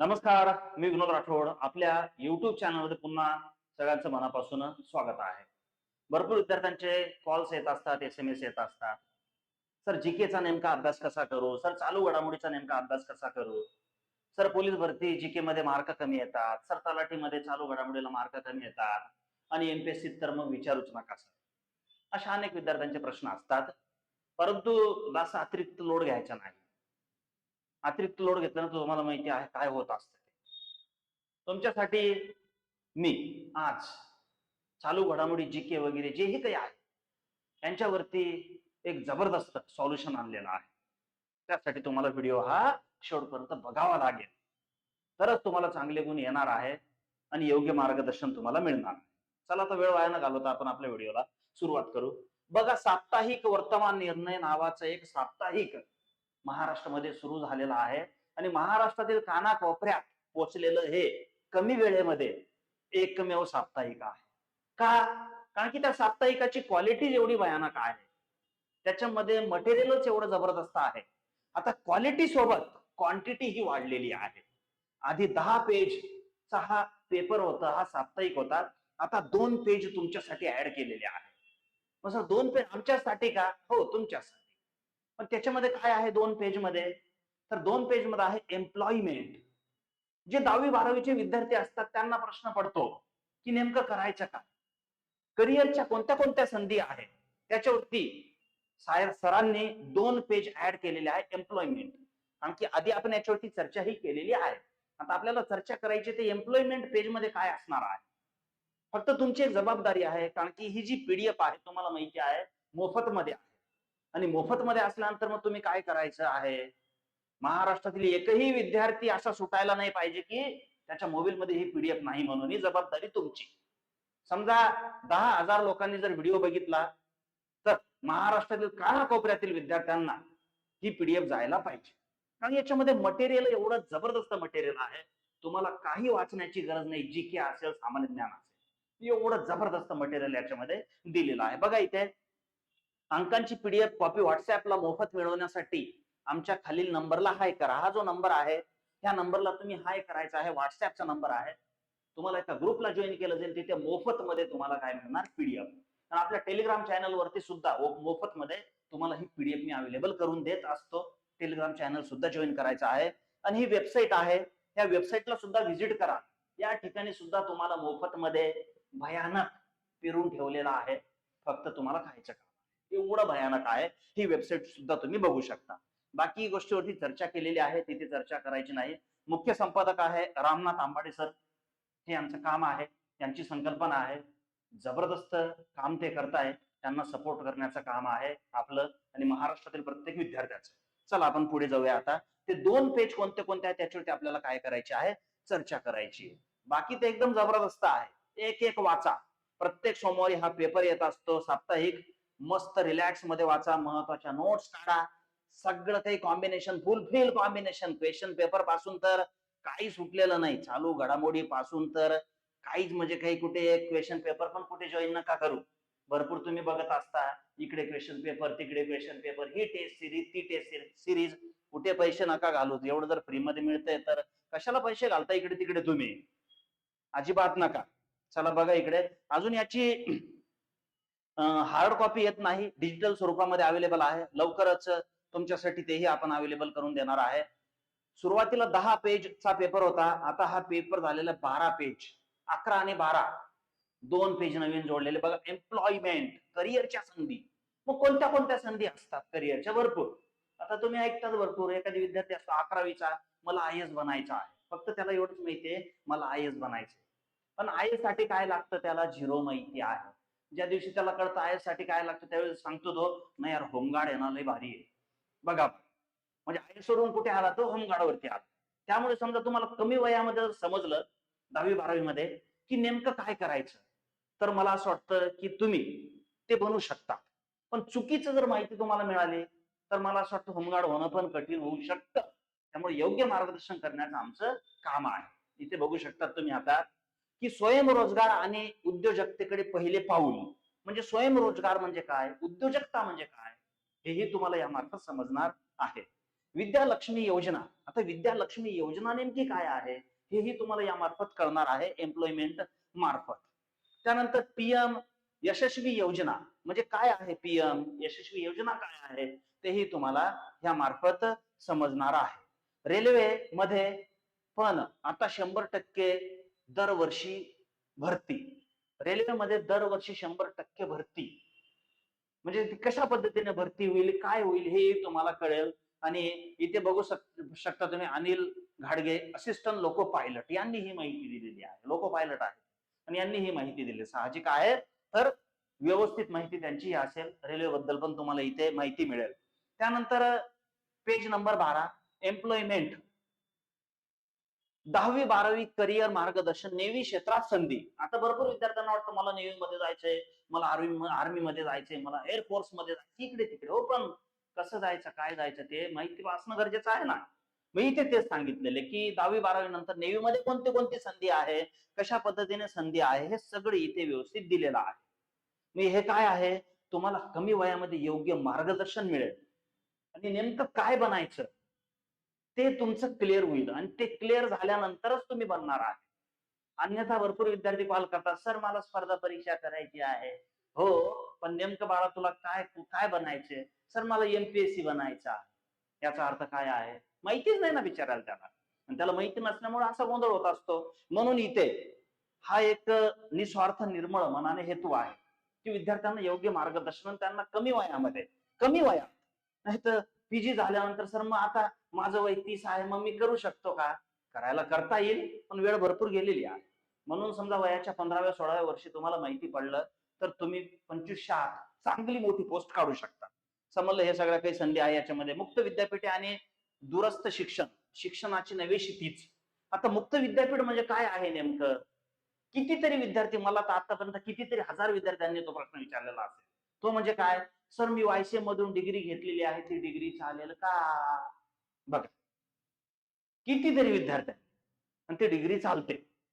नमस्कार मी विनोद राठोड. आपल्या युट्यूब चॅनलमध्ये पुन्हा सगळ्यांचं मनापासून स्वागत आहे. भरपूर विद्यार्थ्यांचे कॉल्स येत असतात एस एम एस येत असतात सर जीकेचा नेमका अभ्यास कसा करू? सर चालू घडामोडीचा नेमका अभ्यास कसा करू? सर पोलीस भरती जीके मध्ये मार्क कमी येतात. सर तलाठीमध्ये चालू घडामोडीला मार्क कमी येतात. आणि एमपीएससी तर मग विचारूच नका सर अशा अनेक विद्यार्थ्यांचे प्रश्न असतात. परंतु असा अतिरिक्त लोड घ्यायचा नाही. अतिरिक्त लोड घेतल्यानंतर तुम्हाला माहिती आहे काय होत असतं तुमच्यासाठी मी आज चालू घडामोडी जी के वगैरे जेही काही आहे यांच्यावरती एक जबरदस्त सॉल्युशन आणलेलं आहे. त्यासाठी तुम्हाला व्हिडिओ हा शेवटपर्यंत बघावा लागेल. तरच तुम्हाला चांगले गुण येणार आहे आणि योग्य मार्गदर्शन तुम्हाला मिळणार. चला तर वेळ वाया न घालवता आपण आपल्या व्हिडिओला सुरुवात करू. बघा साप्ताहिक वर्तमान निर्णय नावाचं एक साप्ताहिक महाराष्ट्रामध्ये सुरू झालेला आहे. आणि महाराष्ट्रातील कानाकोपऱ्यात पोचलेलं हे कमी वेळेमध्ये एकमेव साप्ताहिक आहे. का? कारण की त्या साप्ताहिकाची क्वालिटी एवढी भयानक आहे त्याच्यामध्ये मटेरियलच एवढं जबरदस्त आहे. आता क्वालिटी सोबत क्वांटिटी ही वाढलेली आहे. आधी दहा पेज चा हा पेपर होता हा साप्ताहिक होता. आता दोन पेज तुमच्यासाठी ऍड केलेले आहे. मग सर दोन पेज आमच्यासाठी का? हो तुमच्यासाठी. पण त्याच्यामध्ये काय आहे दोन पेजमध्ये तर दोन पेजमध्ये आहे एम्प्लॉयमेंट जे दहावी बारावीचे विद्यार्थी असतात त्यांना प्रश्न पडतो की नेमकं करायचं का? करिअरच्या कोणत्या कोणत्या संधी आहेत? त्याच्यावरती सायर सरांनी दोन पेज ऍड केलेले आहे एम्प्लॉयमेंट कारण की आधी आपण याच्यावरती चर्चाही केलेली आहे. आता आपल्याला चर्चा करायची ते एम्प्लॉयमेंट पेजमध्ये काय असणार आहे? फक्त तुमची एक जबाबदारी आहे कारण की ही जी पीडीएफ आहे तुम्हाला माहिती आहे मोफत मध्ये आहे. आणि मोफत मध्ये असल्यानंतर मग तुम्ही काय करायचं आहे? महाराष्ट्रातील एकही विद्यार्थी असा सुटायला नाही पाहिजे की त्याच्या मोबाईलमध्ये ही पीडीएफ नाही म्हणून ही जबाबदारी तुमची. समजा दहा हजार लोकांनी जर व्हिडिओ बघितला तर महाराष्ट्रातील कानाकोपऱ्यातील विद्यार्थ्यांना ही पीडीएफ जायला पाहिजे. कारण याच्यामध्ये मटेरियल एवढं जबरदस्त मटेरियल आहे तुम्हाला काही वाचण्याची गरज नाही जी के असेल सामान्य ज्ञान असेल एवढं जबरदस्त मटेरियल याच्यामध्ये दिलेलं आहे. बघा इथे अंकांची पीडीएफ कॉपी व्हॉट्सअपला मोफत मिळवण्यासाठी आमच्या खालील नंबरला हाय करा. हा जो नंबर आहे त्या नंबरला तुम्ही हाय करायचा आहे. व्हॉट्सअपचा नंबर आहे. तुम्हाला एका ग्रुपला जॉईन केलं जाईल. तिथे मोफत मध्ये तुम्हाला काय मिळणार पीडीएफ आणि आपल्या टेलिग्राम चॅनल वरती सुद्धा मोफत मध्ये तुम्हाला ही पीडीएफ मी अवेलेबल करून देत असतो. टेलिग्राम चॅनल सुद्धा जॉईन करायचं आहे. आणि ही वेबसाईट आहे. या वेबसाईटला सुद्धा व्हिजिट करा. या ठिकाणी सुद्धा तुम्हाला मोफत मध्ये भयानक पिरून ठेवलेला आहे. फक्त तुम्हाला खायचं का एवढं भयानक आहे. ही वेबसाईट सुद्धा तुम्ही बघू शकता. बाकी गोष्टीवरती चर्चा केलेली आहे तिथे चर्चा करायची नाही. मुख्य संपादक आहे रामनाथ आंबाडे सर. हे आमचं काम आहे त्यांची संकल्पना आहे. जबरदस्त काम ते करताय त्यांना सपोर्ट करण्याचं काम आहे आपलं आणि महाराष्ट्रातील प्रत्येक विद्यार्थ्याचं. चला आपण पुढे जाऊया आता. ते दोन पेज कोणते कोणते आहेत त्याच्यावरती आपल्याला काय करायचे आहे चर्चा करायची आहे. बाकी ते एकदम जबरदस्त आहे. एक एक वाचा. प्रत्येक सोमवारी हा पेपर येत असतो साप्ताहिक. मस्त रिलॅक्समध्ये वाचा महत्त्वाच्या नोट्स काढा. सगळं काही कॉम्बिनेशन फुलफिल कॉम्बिनेशन क्वेश्चन पेपरपासून तर काही सुटलेलं नाही. चालू घडामोडी पासून तर काहीच म्हणजे काही कुठे क्वेश्चन पेपर पण कुठे जॉईन नका करू. भरपूर तुम्ही बघत असता. इकडे क्वेश्चन पेपर तिकडे क्वेश्चन पेपर ही टेस्ट सिरीज ती टेस्ट सिरीज कुठे पैसे नका घालू. एवढं जर फ्री मध्ये मिळतंय तर कशाला पैसे घालता इकडे तिकडे तुम्ही? अजिबात नका. चला बघा इकडे. अजून याची हार्ड कॉपी येत नाही. डिजिटल स्वरूपामध्ये अवेलेबल आहे. लवकरच तुमच्यासाठी तेही आपण अवेलेबल करून देणार आहे. सुरुवातीला दहा पेजचा पेपर होता. आता हा पेपर झालेला बारा पेज अकरा आणि बारा. दोन पेज नवीन जोडलेले. बघा एम्प्लॉयमेंट करिअरच्या संधी. मग कोणत्या कोणत्या संधी असतात करिअरच्या भरपूर. आता तुम्ही ऐकताच भरपूर. एखादी विद्यार्थी असतो अकरावीचा मला आय एस बनायचा आहे. फक्त त्याला एवढंच माहितीये मला आय एस बनायचंय पण आय एससाठी काय लागतं? त्याला झिरो माहिती आहे. ज्या दिवशी त्याला कळतं आयएससाठी काय लागतं त्यावेळेस सांगतो तो नाही यार होमगार्ड आहे ना लय भारी आहे. बघा म्हणजे आय वरून कुठे आला तो होमगार्डवरती आला. त्यामुळे समजा तुम्हाला कमी वयामध्ये जर समजलं दहावी बारावी मध्ये की नेमकं काय करायचं तर मला असं वाटतं की तुम्ही ते बनवू शकता. पण चुकीचं जर माहिती तुम्हाला मिळाली तर मला असं वाटतं होमगार्ड होणं पण कठीण होऊ शकतं. त्यामुळे योग्य मार्गदर्शन करण्याचं आमचं काम आहे. इथे बघू शकता तुम्ही आता की स्वयंरोजगार आणि उद्योजकतेकडे पहिले पाऊल. म्हणजे स्वयंरोजगार म्हणजे काय? उद्योजकता म्हणजे काय? हेही तुम्हाला यामार्फत समजणार आहे. विद्यालक्ष्मी योजना. आता विद्यालक्ष्मी योजना नेमकी काय आहे? हेही तुम्हाला या मार्फत कळणार आहे एम्प्लॉयमेंट मार्फत. त्यानंतर पीएम यशस्वी योजना. म्हणजे काय आहे पीएम यशस्वी योजना काय आहे? तेही तुम्हाला या मार्फत समजणार आहे. रेल्वे मध्ये पण आता शंभर टक्के दरवर्षी भरती. रेल्वेमध्ये दरवर्षी शंभर टक्के भरती. म्हणजे कशा पद्धतीने भरती होईल काय होईल हे तुम्हाला कळेल. आणि इथे बघू शकता तुम्ही अनिल घाडगे असिस्टंट लोको पायलट यांनी ही माहिती दिलेली आहे. लोको पायलट आहे आणि यांनी ही माहिती दिली साहजिक आहे. तर व्यवस्थित माहिती त्यांची असेल. रेल्वे बद्दल पण तुम्हाला इथे माहिती मिळेल. त्यानंतर पेज नंबर बारा एम्प्लॉयमेंट दहावी बारावी करिअर मार्गदर्शन नेव्ही क्षेत्रात संधी. आता भरपूर विद्यार्थ्यांना वाटतं मला नेव्ही मध्ये जायचंय मला आर्मी आर्मी मध्ये जायचंय मला एअरफोर्समध्ये जायचं इकडे तिकडे. हो पण कसं जायचं काय जायचं ते माहिती असणं गरजेचं आहे ना. मी इथे तेच सांगितलेले की दहावी बारावी नंतर नेव्ही मध्ये कोणते कोणती संधी आहे कशा पद्धतीने संधी आहे हे सगळे इथे व्यवस्थित दिलेलं आहे. मी हे काय आहे? तुम्हाला कमी वयामध्ये योग्य मार्गदर्शन मिळेल. आणि नेमकं काय बनायचं? ते तुमचं क्लिअर होईल. आणि ते क्लिअर झाल्यानंतरच तुम्ही बनणार आहे. अन्यथा भरपूर विद्यार्थी कॉल करतात सर मला स्पर्धा परीक्षा करायची आहे. हो पण नेमकं बाळा तुला काय काय बनायचे सर मला एमपीएससी बनायचा याचा अर्थ काय आहे? माहितीच नाही ना विचारायला त्याला. आणि त्याला माहिती नसल्यामुळे असा गोंधळ होत असतो. म्हणून इथे हा एक निस्वार्थ निर्मळ मनाने हेतू आहे. की विद्यार्थ्यांना योग्य मार्गदर्शन त्यांना कमी वयामध्ये कमी वयात. नाही तर पीजी झाल्यानंतर सर मग आता माझं वय तीस आहे मग मी करू शकतो का? करायला करता येईल पण वेळ भरपूर गेलेली आहे. म्हणून समजा वयाच्या पंधराव्या सोळाव्या वर्षी तुम्हाला माहिती पडलं तर तुम्ही पंचवीसशे आत चांगली मोठी पोस्ट काढू शकता. समजलं? हे सगळ्या काही संधी आहे याच्यामध्ये. मुक्त विद्यापीठे आणि दूरस्थ शिक्षण. शिक्षणाची नवी तीच. आता मुक्त विद्यापीठ म्हणजे काय आहे नेमकं? कितीतरी विद्यार्थी मला तर आतापर्यंत कितीतरी हजार विद्यार्थ्यांनी तो प्रश्न विचारलेला असेल. तो म्हणजे काय? सर मी वायसीए मधून डिग्री घेतलेली आहे ती डिग्री चालेल का? बघा. कितीतरी विद्यार्थ्यांनी आणि ती डिग्री चालते.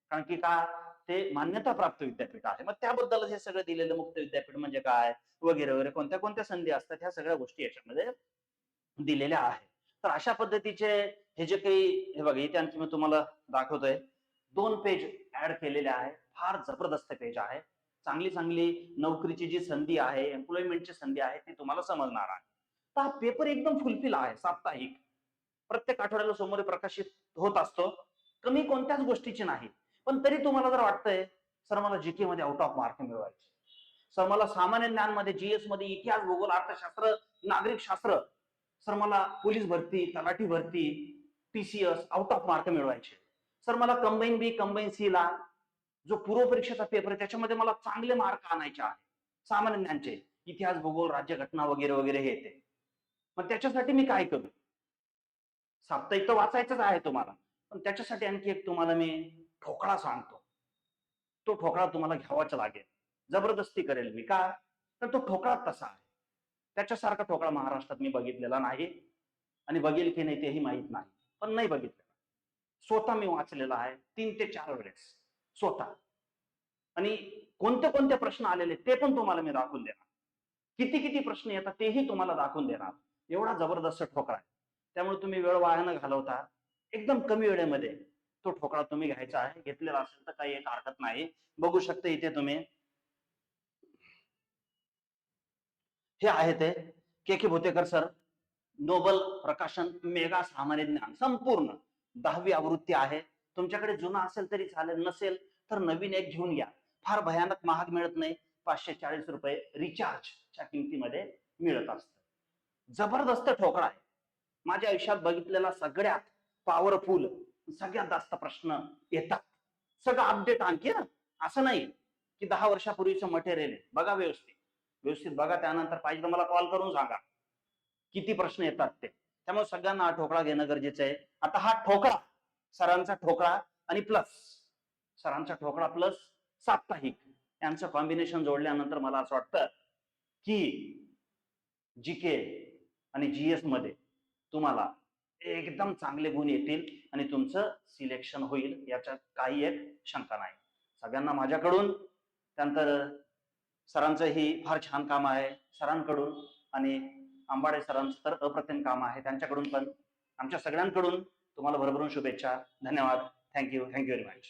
कारण की का ते मान्यता प्राप्त विद्यापीठ आहे. मग त्याबद्दल हे सगळं दिलेलं मुक्त विद्यापीठ म्हणजे काय? वगैरे वगैरे कोणत्या कोणत्या संधी असतात? ह्या सगळ्या गोष्टी याच्यामध्ये दिलेल्या आहेत. तर अशा पद्धतीचे हे जे काही हे बघा इथे आणखी मी तुम्हाला दाखवतोय. दोन पेज ऍड केलेले आहे. फार जबरदस्त पेज आहे. चांगली चांगली नोकरीची जी संधी आहे एम्प्लॉयमेंटची संधी आहे ती तुम्हाला समजणार आहे. तर हा पेपर एकदम फुलफिल आहे साप्ताहिक. प्रत्येक आठवड्याला सोमवारी प्रकाशित होत असतो. कमी कोणत्याच गोष्टीची नाही. पण तरी तुम्हाला जर वाटतंय सर मला जीके मध्ये आउट ऑफ मार्क मिळवायचे. सर मला सामान्य ज्ञानमध्ये जीएसमध्ये इतिहास भूगोल अर्थशास्त्र नागरिक शास्त्र सर मला पोलीस भरती तलाठी भरती टीसीएस आउट ऑफ मार्क मिळवायचे. सर मला कंबाईन बी कंबाईन सी ला जो पूर्व परीक्षेचा पेपर आहे त्याच्यामध्ये मला चांगले मार्क आणायचे आहे सामान्य ज्ञानचे इतिहास भूगोल राज्यघटना वगैरे वगैरे हे येते मग त्याच्यासाठी मी काय करू? साप्ताहिक तर वाचायचंच आहे तुम्हाला. पण त्याच्यासाठी आणखी एक तुम्हाला मी ठोकळा सांगतो. तो ठोकळा तुम्हाला घ्यावाच लागेल. जबरदस्ती करेल मी. का? तर तो ठोकळा तसा आहे. त्याच्यासारखा ठोकळा महाराष्ट्रात मी बघितलेला नाही आणि बघेल की नाही तेही माहीत नाही. पण नाही बघितलेला. स्वतः मी वाचलेला आहे. तीन ते चार वेळेस. स्वतः. आणि कोणते कोणते प्रश्न आलेले ते पण तुम्हाला मी दाखवून देणार. किती किती प्रश्न येतात तेही तुम्हाला दाखवून देणार. एवढा जबरदस्त ठोकळा आहे. त्यामुळे तुम्ही वेळ वाया न घालवता. एकदम कमी वेळेमध्ये तो ठोकळा तुम्ही घ्यायचा आहे. घेतलेला असेल तर काही एक हरकत नाही. बघू शकता इथे तुम्ही. हे आहे ते K K Bhotekar sir. Nobel Prakashan mega सामान्य ज्ञान. संपूर्ण दहावी आवृत्ती आहे. तुमच्याकडे जुना असेल तरी चालेल नसेल तर नवीन एक घेऊन घ्या. फार भयानक महाग मिळत नाही. पाचशे चाळीस रुपये रिचार्जच्या किमतीमध्ये मिळत असत. जबरदस्त ठोकळा आहे. माझ्या आयुष्यात बघितलेला सगळ्यात पॉवरफुल सगळ्यात जास्त प्रश्न येतात. सगळं अपडेट आणखी ना? असं नाही की दहा वर्षापूर्वीचं मटेरियल आहे. बघा व्यवस्थित. व्यवस्थित बघा त्यानंतर पाहिजे तर मला कॉल करून सांगा. किती प्रश्न येतात ते. त्यामुळे सगळ्यांना हा ठोकळा घेणं गरजेचं आहे. आता हा ठोकळा सरांचा ठोकळा आणि प्लस सरांचा ठोकळा प्लस साप्ताहिक. यांचं कॉम्बिनेशन जोडल्यानंतर मला असं वाटतं की जी के आणि जीएसमध्ये तुम्हाला एकदम चांगले गुण येतील आणि तुमचं सिलेक्शन होईल याच्यात काही एक शंका नाही. सगळ्यांना माझ्याकडून त्यानंतर सरांचं ही फार छान काम आहे सरांकडून आणि आंबाडे सरांचं तर अप्रतिम काम आहे त्यांच्याकडून पण. आमच्या सगळ्यांकडून तुम्हाला भरभरून शुभेच्छा. धन्यवाद. Thank you thank you very much